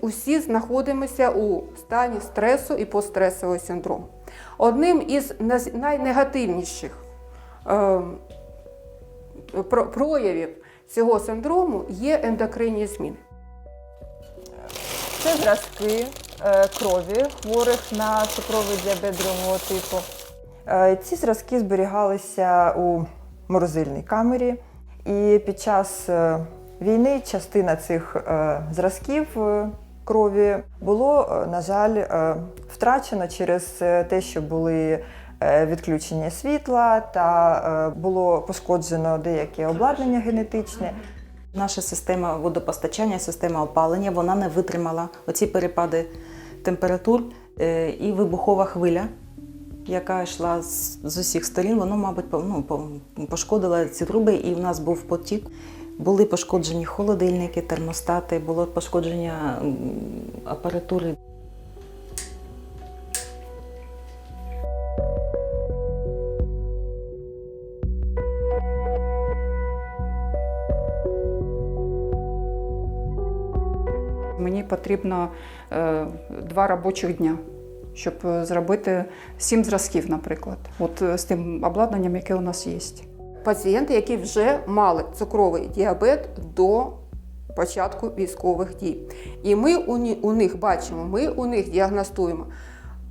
усі знаходимося у стані стресу і постстресового синдрому. Одним із найнегативніших е, проявів цього синдрому є ендокринні зміни. Це зразки е, крові хворих на цукровий діабет другого типу. Е, Ці зразки зберігалися у морозильній камері, і під час е, війни частина цих е, зразків е, крові було, е, на жаль, втрачено через те, що були відключення світла та було пошкоджено деяке обладнання генетичне. Наша система водопостачання, система опалення, вона не витримала оці перепади температур і вибухова хвиля, яка йшла з, усіх сторін, воно, мабуть, ну, пошкодила ці труби, і в нас був потік. Були пошкоджені холодильники, термостати, було пошкодження апаратури. Мені потрібно е, два робочих дня, щоб е, зробити сім зразків, наприклад, от е, з тим обладнанням, яке у нас є. Пацієнти, які вже мали цукровий діабет до початку військових дій. І ми у, них бачимо, ми у них діагностуємо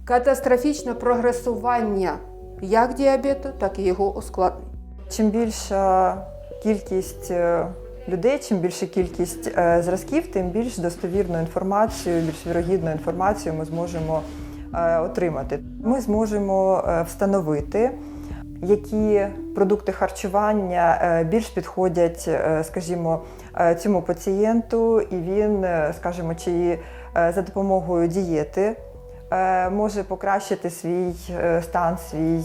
катастрофічне прогресування як діабету, так і його ускладнень. Чим більша кількість е, людей, чим більша кількість е, зразків, тим більш достовірну інформацію, більш вірогідну інформацію ми зможемо е, отримати. Ми зможемо встановити, які продукти харчування е, більш підходять, е, скажімо, е, цьому пацієнту, і він, скажімо, чи за допомогою дієти може покращити свій стан, свій,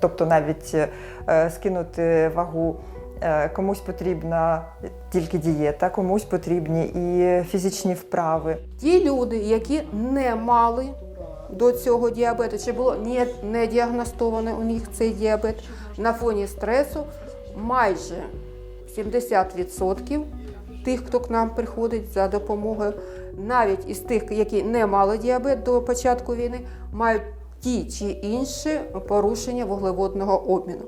тобто навіть скинути вагу. Комусь потрібна тільки дієта, комусь потрібні і фізичні вправи. Ті люди, які не мали до цього діабету, чи було? Не, діагностовано у них цей діабет. На фоні стресу, майже 70% тих, хто к нам приходить за допомогою, навіть із тих, які не мали діабет до початку війни, мають ті чи інші порушення вуглеводного обміну.